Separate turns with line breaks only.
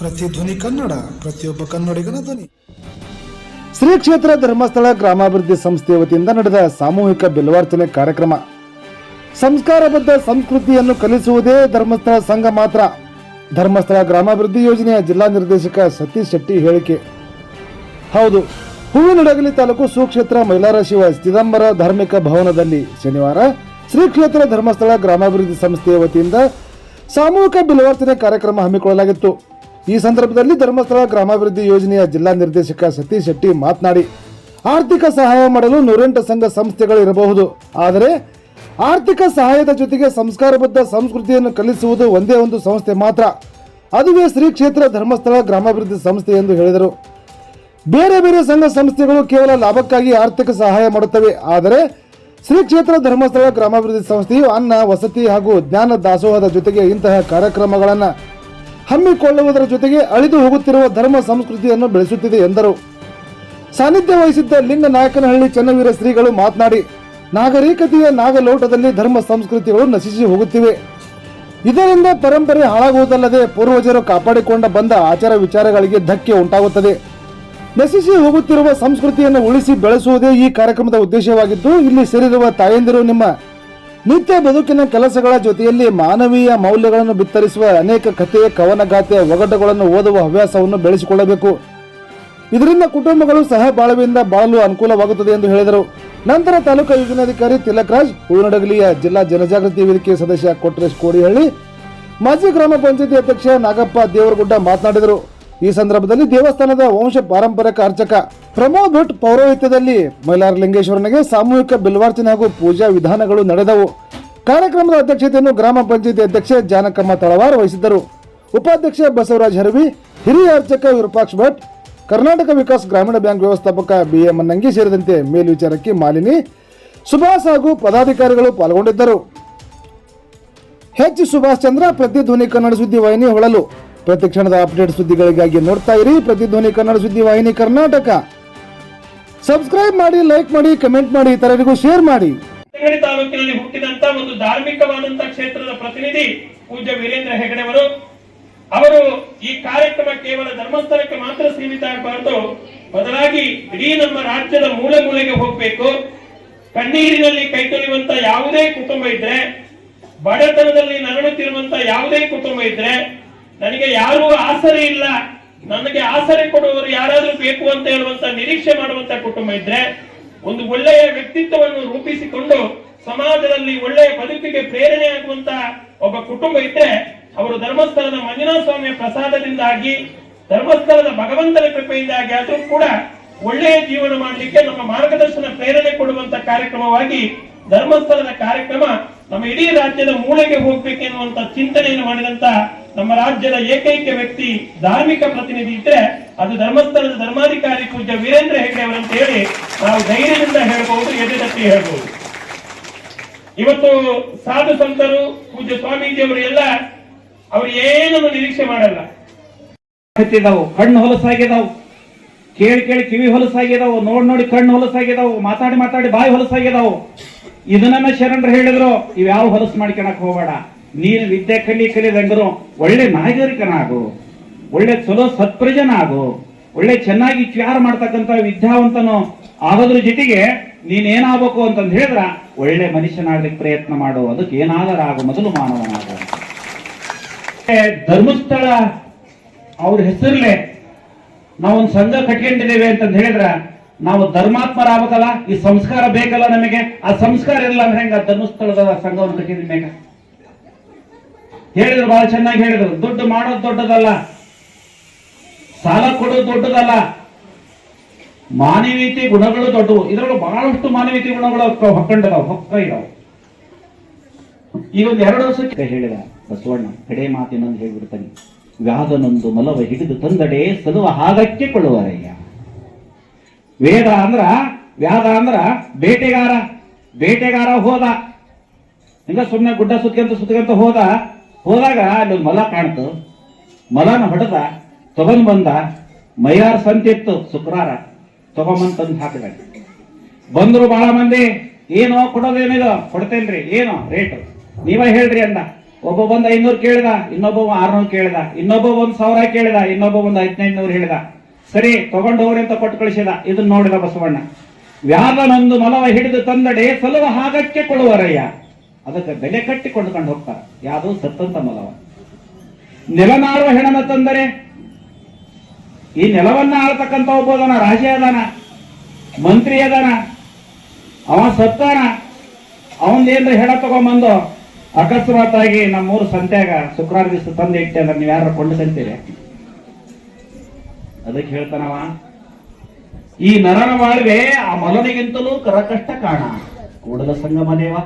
ಪ್ರತಿಧ್ವನಿ ಕನ್ನಡ, ಪ್ರತಿಯೊಬ್ಬ ಕನ್ನಡಿಗನ ಧ್ವನಿ.
ಶ್ರೀ ಕ್ಷೇತ್ರ ಧರ್ಮಸ್ಥಳ ಗ್ರಾಮಾಭಿವೃದ್ಧಿ ಸಂಸ್ಥೆ ವತಿಯಿಂದ ನಡೆದ ಸಾಮೂಹಿಕ ಬಿಲ್ವಾರ್ಚನೆ ಕಾರ್ಯಕ್ರಮ. ಸಂಸ್ಕಾರಬದ್ಧ ಸಂಸ್ಕೃತಿಯನ್ನು ಕಲಿಸುವುದೇ ಧರ್ಮಸ್ಥಳ ಸಂಘ ಮಾತ್ರ. ಧರ್ಮಸ್ಥಳ ಗ್ರಾಮಾಭಿವೃದ್ಧಿ ಯೋಜನೆಯ ಜಿಲ್ಲಾ ನಿರ್ದೇಶಕ ಸತೀಶ್ ಶೆಟ್ಟಿ ಹೇಳಿಕೆ. ಹೌದು, ಹೂವಿನಡಗಲಿ ತಾಲೂಕು ಸುಕ್ಷೇತ್ರ ಮೈಲಾರ ಶಿವ ಚಿದಂಬರ ಧಾರ್ಮಿಕ ಭವನದಲ್ಲಿ ಶನಿವಾರ ಶ್ರೀ ಕ್ಷೇತ್ರ ಧರ್ಮಸ್ಥಳ ಗ್ರಾಮಾಭಿವೃದ್ಧಿ ಸಂಸ್ಥೆಯ ವತಿಯಿಂದ ಸಾಮೂಹಿಕ ಬಿಲ್ವಾರ್ಚನೆ ಕಾರ್ಯಕ್ರಮ ಹಮ್ಮಿಕೊಳ್ಳಲಾಗಿತ್ತು. ಈ ಸಂದರ್ಭದಲ್ಲಿ ಧರ್ಮಸ್ಥಳ ಗ್ರಾಮಾಭಿವೃದ್ಧಿ ಯೋಜನೆಯ ಜಿಲ್ಲಾ ನಿರ್ದೇಶಕ ಸತೀಶ್ ಶೆಟ್ಟಿ ಮಾತನಾಡಿ, ಆರ್ಥಿಕ ಸಹಾಯ ಮಾಡಲು ನೂರೆಂಟು ಸಂಘ ಸಂಸ್ಥೆಗಳು ಇರಬಹುದು. ಆದರೆ, ಆರ್ಥಿಕ ಸಹಾಯದ ಜೊತೆಗೆ ಸಂಸ್ಕಾರಬದ್ಧ ಸಂಸ್ಕೃತಿಯನ್ನು ಕಲಿಸುವುದು ಒಂದೇ ಒಂದು ಸಂಸ್ಥೆ ಮಾತ್ರ. ಅದುವೇ ಶ್ರೀ ಕ್ಷೇತ್ರ ಧರ್ಮಸ್ಥಳ ಗ್ರಾಮಾಭಿವೃದ್ಧಿ ಸಂಸ್ಥೆ ಎಂದು ಹೇಳಿದರು. ಬೇರೆ ಬೇರೆ ಸಂಘ ಸಂಸ್ಥೆಗಳು ಕೇವಲ ಲಾಭಕ್ಕಾಗಿ ಆರ್ಥಿಕ ಸಹಾಯ ಮಾಡುತ್ತವೆ. ಆದರೆ, ಶ್ರೀ ಕ್ಷೇತ್ರ ಧರ್ಮಸ್ಥಳ ಗ್ರಾಮಾಭಿವೃದ್ಧಿ ಸಂಸ್ಥೆಯು ಅನ್ನ, ವಸತಿ ಹಾಗೂ ಜ್ಞಾನ ದಾಸೋಹದ ಜೊತೆಗೆ ಇಂತಹ ಕಾರ್ಯಕ್ರಮಗಳನ್ನು ಹಮ್ಮಿಕೊಳ್ಳುವುದರ ಜೊತೆಗೆ ಅಳಿದು ಹೋಗುತ್ತಿರುವ ಧರ್ಮ ಸಂಸ್ಕೃತಿಯನ್ನು ಬೆಳೆಸುತ್ತಿದೆ ಎಂದರು. ಸಾನ್ನಿಧ್ಯ ವಹಿಸಿದ್ದ ಲಿಂಗ ನಾಯಕನಹಳ್ಳಿ ಚನ್ನವೀರ ಶ್ರೀಗಳು ಮಾತನಾಡಿ, ನಾಗರಿಕತೆಯ ನಾಗಲೋಟದಲ್ಲಿ ಧರ್ಮ ಸಂಸ್ಕೃತಿಗಳು ನಶಿಸಿ ಹೋಗುತ್ತಿವೆ. ಇದರಿಂದ ಪರಂಪರೆ ಹಾಳಾಗುವುದಲ್ಲದೆ ಪೂರ್ವಜರು ಕಾಪಾಡಿಕೊಂಡ ಬಂದ ಆಚಾರ ವಿಚಾರಗಳಿಗೆ ಧಕ್ಕೆ ಉಂಟಾಗುತ್ತದೆ. ನಶಿಸಿ ಹೋಗುತ್ತಿರುವ ಸಂಸ್ಕೃತಿಯನ್ನು ಉಳಿಸಿ ಬೆಳೆಸುವುದೇ ಈ ಕಾರ್ಯಕ್ರಮದ ಉದ್ದೇಶವಾಗಿದ್ದು, ಇಲ್ಲಿ ಸೇರಿರುವ ತಾಯಂದಿರು, ನಿಮ್ಮ ನಿತ್ಯ ಬದುಕಿನ ಕೆಲಸಗಳ ಜೊತೆಯಲ್ಲಿ ಮಾನವೀಯ ಮೌಲ್ಯಗಳನ್ನು ಬಿತ್ತರಿಸುವ ಅನೇಕ ಕಥೆ ಕವನಗಾಥೆಯ ಒಗಟುಗಳನ್ನು ಓದುವ ಹವ್ಯಾಸವನ್ನು ಬೆಳೆಸಿಕೊಳ್ಳಬೇಕು. ಇದರಿಂದ ಕುಟುಂಬಗಳು ಸಹ ಬಾಳುವೆಯಿಂದ ಬಾಳಲು ಅನುಕೂಲವಾಗುತ್ತದೆ ಎಂದು ಹೇಳಿದರು. ನಂತರ ತಾಲೂಕಾ ಯೋಜನಾಧಿಕಾರಿ ತಿಲಕ್ ರಾಜ್ ಹೂವಿನಡಗಲಿಯ ಜಿಲ್ಲಾ ಜನಜಾಗೃತಿ ವೇದಿಕೆ ಸದಸ್ಯ ಕೊಟ್ರೇಶ್ ಕೋಡಿಹಳ್ಳಿ, ಮಾಜಿ ಗ್ರಾಮ ಪಂಚಾಯತಿ ಅಧ್ಯಕ್ಷ ನಾಗಪ್ಪ ದೇವರಗುಡ್ಡ ಮಾತನಾಡಿದರು. ಈ ಸಂದರ್ಭದಲ್ಲಿ ದೇವಸ್ಥಾನದ ವಂಶ ಪಾರಂಪರಿಕ ಅರ್ಚಕ ಪ್ರಮೋದ್ ಭಟ್ ಪೌರೋಹಿತ್ಯದಲ್ಲಿ ಮೈಲಾರ ಲಿಂಗೇಶ್ವರನಿಗೆ ಸಾಮೂಹಿಕ ಬಿಲ್ವಾರ್ಚನೆ ಹಾಗೂ ಪೂಜಾ ವಿಧಾನಗಳು ನಡೆದವು. ಕಾರ್ಯಕ್ರಮದ ಅಧ್ಯಕ್ಷತೆಯನ್ನು ಗ್ರಾಮ ಪಂಚಾಯತಿ ಅಧ್ಯಕ್ಷೆ ಜಾನಕಮ್ಮ ತಳವಾರ್ ವಹಿಸಿದ್ದರು. ಉಪಾಧ್ಯಕ್ಷ ಬಸವರಾಜ್ ಹರವಿ, ಹಿರಿಯ ಅರ್ಚಕ ವಿರೂಪಾಕ್ಷ ಭಟ್, ಕರ್ನಾಟಕ ವಿಕಾಸ್ ಗ್ರಾಮೀಣ ಬ್ಯಾಂಕ್ ವ್ಯವಸ್ಥಾಪಕ ಬಿ ಎಂ ಮನ್ನಂಗಿ ಸೇರಿದಂತೆ ಮೇಲ್ವಿಚಾರಕಿ ಮಾಲಿನಿ, ಸುಭಾಷ್ ಹಾಗೂ ಪದಾಧಿಕಾರಿಗಳು ಪಾಲ್ಗೊಂಡಿದ್ದರು. ಹೆಚ್ ಸುಭಾಷ್ ಚಂದ್ರ ಪ್ರತಿಧ್ವನಿ ಕನ್ನಡ ಸುದ್ದಿ ವಾಹಿನಿ ಹೊಳಲು. ಪ್ರತಿಕ್ಷಣದ ಅಪ್ಡೇಟ್ ಸುದ್ದಿಗಳಿಗಾಗಿ ನೋಡ್ತಾ ಇರಿ. ಪ್ರತಿಧ್ವನಿ ಕನ್ನಡ ಸುದ್ದಿ ವಾಹಿನಿ ಕರ್ನಾಟಕ. ಸಬ್ಸ್ಕ್ರೈಬ್ ಮಾಡಿ ಲೈಕ್ ಮಾಡಿ ಕಮೆಂಟ್ ಮಾಡಿ, ಇತರರಿಗೂ ಶೇರ್ ಮಾಡಿ.
ತಾಲೂಕಿನಲ್ಲಿ ಹುಟ್ಟಿದಂತ ಒಂದು ಧಾರ್ಮಿಕವಾದಂತ ಕ್ಷೇತ್ರದ ಪ್ರತಿನಿಧಿ ಪೂಜ್ಯ ವೀರೇಂದ್ರ ಹೆಗಡೆ ಅವರು. ಅವರು ಈ ಕಾರ್ಯಕ್ರಮ ಕೇವಲ ಧರ್ಮಸ್ಥಳಕ್ಕೆ ಮಾತ್ರ ಸೀಮಿತ ಆಗಬಾರದು. ಬದಲಾಗಿ ಇಡೀ ನಮ್ಮ ರಾಜ್ಯದ ಮೂಲೆ ಮೂಲೆಗೆ ಹೋಗ್ಬೇಕು. ಕಣ್ಣೀರಿನಲ್ಲಿ ಕೈ ಯಾವುದೇ ಕುಟುಂಬ ಇದ್ರೆ, ಬಡತನದಲ್ಲಿ ನರಳುತ್ತಿರುವಂತ ಯಾವುದೇ ಕುಟುಂಬ ಇದ್ರೆ ನನಗೆ ಯಾರು ಆಸರೆ ಇಲ್ಲ. ನನಗೆ ಆಸರೆ ಕೊಡುವವರು ಯಾರಾದ್ರೂ ಬೇಕು ಅಂತ ಹೇಳುವಂತ ನಿರೀಕ್ಷೆ ಮಾಡುವಂತ ಕುಟುಂಬ ಇದ್ರೆ ಒಂದು ಒಳ್ಳೆಯ ವ್ಯಕ್ತಿತ್ವವನ್ನು ರೂಪಿಸಿಕೊಂಡು ಸಮಾಜದಲ್ಲಿ ಒಳ್ಳೆಯ ಬದುಕಿಗೆ ಪ್ರೇರಣೆ ಆಗುವಂತ ಒಬ್ಬ ಕುಟುಂಬ ಇದ್ರೆ ಅವರು ಧರ್ಮಸ್ಥಳದ ಮಂಜುನಾಥ ಸ್ವಾಮಿಯ ಪ್ರಸಾದದಿಂದಾಗಿ, ಧರ್ಮಸ್ಥಳದ ಭಗವಂತನ ಕೃಪೆಯಿಂದಾಗಿ ಆದರೂ ಕೂಡ ಒಳ್ಳೆಯ ಜೀವನ ಮಾಡಲಿಕ್ಕೆ ನಮ್ಮ ಮಾರ್ಗದರ್ಶನ ಪ್ರೇರಣೆ ಕೊಡುವಂತ ಕಾರ್ಯಕ್ರಮವಾಗಿ ಧರ್ಮಸ್ಥಳದ ಕಾರ್ಯಕ್ರಮ ನಮ್ಮ ಇಡೀ ರಾಜ್ಯದ ಮೂಳೆಗೆ ಹೋಗ್ಬೇಕೆನ್ನುವಂತ ಚಿಂತನೆಯನ್ನು ಮಾಡಿದಂತ ನಮ್ಮ ರಾಜ್ಯದ ಏಕೈಕ ವ್ಯಕ್ತಿ, ಧಾರ್ಮಿಕ ಪ್ರತಿನಿಧಿ ಇದ್ರೆ ಅದು ಧರ್ಮಸ್ಥಳದ ಧರ್ಮಾಧಿಕಾರಿ ಪೂಜ್ಯ ವೀರೇಂದ್ರ ಹೆಗ್ಡೆ ಅವರಂತ ಹೇಳಿ ನಾವು ಧೈರ್ಯದಿಂದ ಹೇಳಬಹುದು ಎದುರತ್ತಿ ಹೇಳಬಹುದು. ಇವತ್ತು ಸಾಧು ಸಂತರು, ಪೂಜ್ಯ ಸ್ವಾಮೀಜಿಯವರು ಎಲ್ಲ ಅವರು ಏನನ್ನು ನಿರೀಕ್ಷೆ ಮಾಡಲ್ಲ.
ನಾವು ಕಣ್ಣು ಹೊಲಸಾಗಿದಾವು ಕೇಳಿ ಕೇಳಿ ಕಿವಿ ಹೊಲಸಾಗಿದಾವು ನೋಡ್ ನೋಡಿ ಕಣ್ಣು ಹೊಲಸಾಗಿದಾವು ಮಾತಾಡಿ ಮಾತಾಡಿ ಬಾಯಿ ಹೊಲಸಾಗಿದಾವು ಇದನ್ನ ಶರಣರು ಹೇಳಿದ್ರು, ಇವ್ಯಾವ ಹೊಲಸು ಮಾಡ್ಕೊಳಕ್ ಹೋಗಬೇಡ. ನೀನು ವಿದ್ಯೆ ಕಲಿ ಕಲಿದಂಗರು ಒಳ್ಳೆ ನಾಗರಿಕನಾಗು, ಒಳ್ಳೆ ಚಲೋ ಸತ್ಪ್ರಜನ ಆಗು ಒಳ್ಳೆ ಚೆನ್ನಾಗಿ ವಿಚಾರ ಮಾಡ್ತಕ್ಕಂತ ವಿದ್ಯಾವಂತನು ಆಗೋದ್ರ ಜೊತೆಗೆ ನೀನೇನಾಗಬೇಕು ಅಂತಂದ್ ಹೇಳಿದ್ರ ಒಳ್ಳೆ ಮನುಷ್ಯನಾಗ್ಲಿಕ್ಕೆ ಪ್ರಯತ್ನ ಮಾಡು, ಅದಕ್ಕೆ ಏನಾದರೂ ಆಗು ಮೊದಲು ಮಾನವನಾಗು. ಧರ್ಮಸ್ಥಳ, ಅವ್ರ ಹೆಸರಲ್ಲೇ ನಾವೊಂದು ಸಂಘ ಕಟ್ಕೊಂಡಿದ್ದೇವೆ ಅಂತ ಹೇಳಿದ್ರ, ನಾವು ಧರ್ಮಾತ್ಮರಾಗಬೇಕಲ್ಲ, ಈ ಸಂಸ್ಕಾರ ಬೇಕಲ್ಲ ನಮಗೆ, ಆ ಸಂಸ್ಕಾರ ಇಲ್ಲ ಅಂದ್ರೆ ಹೆಂಗ ಧರ್ಮಸ್ಥಳದ ಸಂಘವನ್ನು ಕಟ್ಟಿದ ಹೇಳಿದ್ರು ಬಹಳ ಚೆನ್ನಾಗಿ ಹೇಳಿದ್ರು. ದುಡ್ಡು ಮಾಡೋದು ದೊಡ್ಡದಲ್ಲ, ಸಾಲ ಕೊಡೋದು ದೊಡ್ಡದಲ್ಲ. ಮಾನವೀಯತೆ ಗುಣಗಳು ದೊಡ್ಡವು. ಇದರೊಳಗೆ ಬಹಳಷ್ಟು ಮಾನವೀಯತೆ ಗುಣಗಳು ಹೊಕ್ಕೊಂಡಿದಾವ, ಹೊಕ್ಕ ಇದಾವ. ಈಗ ಒಂದು ಎರಡು ವರ್ಷಕ್ಕೆ ಹೇಳಿದ ಬಸವಣ್ಣ, ಕಡೆ ಮಾತಿನೊಂದು ಹೇಳ್ಬಿಡ್ತಾನೆ. ವ್ಯಾಧನೊಂದು ಮಲವ ಹಿಡಿದು ತಂದಡೆ ಸದುವ ಹಾಗಕ್ಕೆ ಕೊಳ್ಳುವರಯ್ಯ. ವೇದ ಅಂದ್ರ, ವ್ಯಾಧ ಅಂದ್ರ ಬೇಟೆಗಾರ ಬೇಟೆಗಾರ ಹೋದ. ಹಿಂಗ ಸುಮ್ಮನೆ ಗುಡ್ಡ ಸುತ್ಕೊಂತ ಸುತ್ಕೊಂತ ಹೋದ? ಹೋದಾಗ ಅಲ್ಲಿ ಒಂದು ಮಲ ಕಾಣ್ತು. ಮಲನ ಹೊಡೆದ ತಗೊಂಡ್ ಬಂದ ಮೈಯಾರ್ ಸಂತಿತ್ತು ಶುಕ್ರಾರ ತಗೊಂಬಂದ್ ತಂದು ಹಾಕಿದ ಬಂದ್ರು ಬಹಳ ಮಂದಿ, ಏನೋ ಕೊಡೋದೇನಿಲ್ಲ ಕೊಡ್ತೇನ್ರಿ, ಏನೋ ರೇಟ್? ನೀವೇ ಹೇಳ್ರಿ ಅಂದ. ಒಬ್ಬ ಬಂದ ಐನೂರು ಕೇಳಿದ, ಇನ್ನೊಬ್ಬ ಆರ್ನೂರು ಕೇಳಿದ, ಇನ್ನೊಬ್ಬ ಒಂದ್ ಸಾವಿರ ಕೇಳಿದ, ಇನ್ನೊಬ್ಬ ಒಂದು ಹದಿನೈದು ಹೇಳಿದ. ಸರಿ, ತಗೊಂಡು ಹೋಗ್ರಿ ಅಂತ ಕೊಟ್ಟು ಕಳಿಸಿದ ಇದನ್ನ ನೋಡಿದ ಬಸವಣ್ಣ. ವ್ಯಾಧನೊಂದು ಮಲವ ಹಿಡಿದು ತಂದಡೆ, ಸಲುವ ಹಾಗಕ್ಕೆ ಕೊಡುವರಯ್ಯ. ಅದಕ್ಕೆ ಬೆಲೆ ಕಟ್ಟಿ ಕೊಂಡ್ಕೊಂಡು ಹೋಗ್ತಾರೆ. ಯಾವುದು ಸತ್ತಂತ ಮಲವ. ನೆಲನಾಳುವ ಹೆಣನ ತಂದರೆ ಈ ನೆಲವನ್ನ ಆಳ್ತಕ್ಕಂತ ಒಬ್ಬದನ ರಾಜ ಅದಾನ ಮಂತ್ರಿ ಅದಾನ ಅವ ಸತ್ತಾನ ಅವನ್ದೇನ್ರ ಹೆಣ ತಗೊಂಬಂದು ಅಕಸ್ಮಾತ್ ಆಗಿ ನಮ್ಮೂರು ಸಂತ್ಯಾಗ ಶುಕ್ರವಾರ ದಿವಸ ತಂದು ಇಟ್ಟೆ ಅಂದ್ರೆ ನೀವು ಯಾರು ಕೊಂಡು ತಂತೀರಿ ಅದಕ್ಕೆ ಹೇಳ್ತಾನವ, ಈ ನರನ ಬಾಳ್ವೆ ಆ ಮಲನಿಗಿಂತಲೂ ಕರಕಷ್ಟ ಕಾಣ ಕೂಡಲ ಸಂಗಮ ದೇವ.